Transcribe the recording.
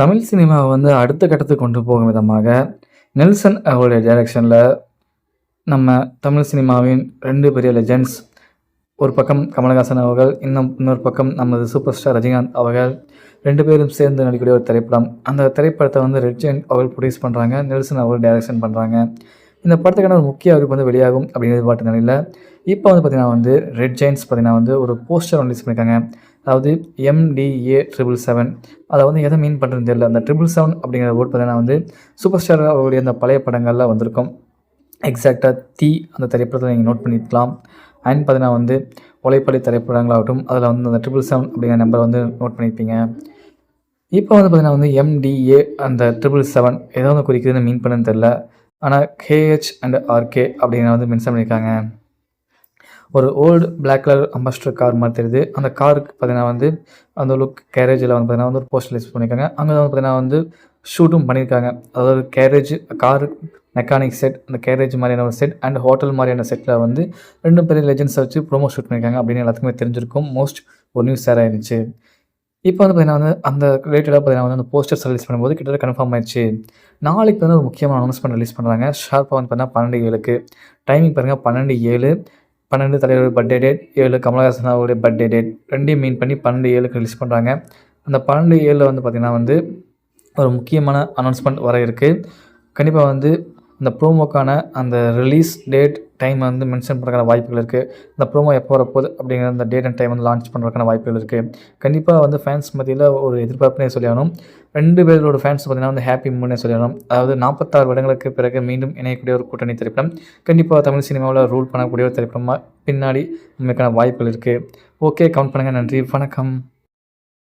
தமிழ் சினிமாவை வந்து அடுத்த கட்டத்துக்கு கொண்டு போகும் விதமாக நெல்சன் அவருடைய டைரக்ஷனில் நம்ம தமிழ் சினிமாவின் ரெண்டு பெரிய லெஜெண்ட்ஸ் ஒரு பக்கம் கமலஹாசன் அவர்கள் இன்னும் இன்னொரு பக்கம் நமது சூப்பர் ஸ்டார் ரஜினிகாந்த் அவர்கள். ரெண்டு பேரும் சேர்ந்து நடிக்கக்கூடிய ஒரு திரைப்படம். அந்த திரைப்படத்தை வந்து ரெட் ஜெயின் அவர்கள் ப்ரொடியூஸ் பண்ணுறாங்க நெல்சன் அவர்கள் டைரக்ஷன் பண்ணுறாங்க இந்த படத்துக்கான ஒரு முக்கிய அறிவிப்பு வந்து வெளியாகும் அப்படின்னு எதிர்பார்த்த நிலையில் இப்போ வந்து பார்த்திங்கன்னா வந்து ரெட் ஜெயின்ஸ் பார்த்திங்கன்னா வந்து ஒரு போஸ்டர் ரிலீஸ் பண்ணியிருக்காங்க அதாவது எம்டிஏ ட்ரிபிள் செவன் அதை வந்து எதை மீன் பண்ணுறதுன்னு தெரியல. அந்த ட்ரிபிள் செவன் அப்படிங்கிற வேர்ட் பார்த்தீங்கன்னா வந்து சூப்பர் ஸ்டார் அவருடைய அந்த பழைய படங்கள்லாம் வந்திருக்கும். எக்ஸாக்டாக தீ அந்த திரைப்படத்தில் நீங்கள் நோட் பண்ணிக்கலாம் அண்ட் பார்த்தீங்கன்னா வந்து உழைப்படை திரைப்படங்களாகட்டும் அதில் வந்து அந்த ட்ரிபிள் செவன் அப்படிங்கிற நம்பரை வந்து நோட் பண்ணியிருப்பீங்க இப்போ வந்து பார்த்தீங்கன்னா வந்து எம்டிஏ அந்த ட்ரிபிள் செவன் எதை வந்து குறிக்குதுன்னு மீன் பண்ணுன்னு தெரில ஆனால் கேஹெச் அண்ட் ஆர்கே அப்படிங்கிற வந்து மென்ஷன் பண்ணியிருக்காங்க ஒரு old black colour ambassador car மாதிரி தெரியுது. அந்த காருக்கு பார்த்தீங்கன்னா வந்து அந்த லுக் கேரேஜில் வந்து பார்த்தீங்கன்னா வந்து ஒரு போஸ்டர் லிஸ்ட் பண்ணியிருக்காங்க அங்கே வந்து பார்த்தீங்கன்னா வந்து ஷூட்டும் பண்ணியிருக்காங்க அதாவது கேரேஜ் கார் மெக்கானிக் செட் அந்த கேரேஜ் மாதிரியான ஒரு செட் அண்ட் ஹோட்டல் மாதிரியான செட்டில் வந்து ரெண்டு பெரிய லெஜெண்ட்ஸை வச்சு ப்ரோமோ ஷூட் பண்ணியிருக்காங்க அப்படின்னு எல்லாத்துக்குமே தெரிஞ்சிருக்கும். மோஸ்ட் ஒரு நியூஸ் ஷேர் ஆயிருந்துச்சு. இப்போ வந்து பார்த்தீங்கன்னா வந்து அந்த ரிலேட்டடாக பார்த்தீங்கன்னா வந்து அந்த போஸ்டர்ஸ் ரிலீஸ் பண்ணும்போது கிட்டத்தட்ட கன்ஃபார்ம் ஆயிடுச்சு. நாளைக்கு வந்து ஒரு முக்கியமான அனௌன்ஸ்மெண்ட் ரிலீஸ் பண்ணுறாங்க ஷார்ப்பாக வந்து பார்த்தீங்கன்னா பன்னெண்டு ஏழுக்கு. டைமிங் பாருங்கள் பன்னெண்டு ஏழு பன்னெண்டு தலைவருடைய பர்த்டே டேட் ஏழு கமலஹாசன் அவருடைய பர்த்டே டேட் ரெண்டையும் மீன் பண்ணி பன்னெண்டு ஏழுக்கு ரிலீஸ் பண்ணுறாங்க அந்த பன்னெண்டு ஏழில் வந்து பார்த்திங்கன்னா வந்து ஒரு முக்கியமான அனௌன்ஸ்மெண்ட் வர இருக்குது கண்டிப்பாக வந்து இந்த ப்ரோமோக்கான அந்த ரிலீஸ் டேட் டைம் வந்து மென்ஷன் பண்ணுறதுக்கான வாய்ப்புகள் இருக்குது இந்த ப்ரோமோ எப்போ வரப்போகுது அப்படிங்கிற அந்த டேட் அண்ட் டைம் வந்து லான்ச் பண்ணுறதுக்கான வாய்ப்புகள் இருக்குது கண்டிப்பாக வந்து ஃபேன்ஸ் மத்தியில் ஒரு எதிர்பார்ப்புனே சொல்லியாகணும் ரெண்டு பேரோட ஃபேன்ஸ் பார்த்திங்கன்னா வந்து ஹாப்பி மூணே சொல்லிடணும். அதாவது நாற்பத்தாறு வருடங்களுக்கு பிறகு மீண்டும் இணையக்கூடிய ஒரு கூட்டணி திரைப்படம். கண்டிப்பாக தமிழ் சினிமாவில் ரூல் பண்ணக்கூடிய ஒரு திரைப்படமாக பின்னாடி உண்மைக்கான வாய்ப்புகள் இருக்குது ஓகே கவுண்ட் பண்ணுங்கள் நன்றி. வணக்கம்.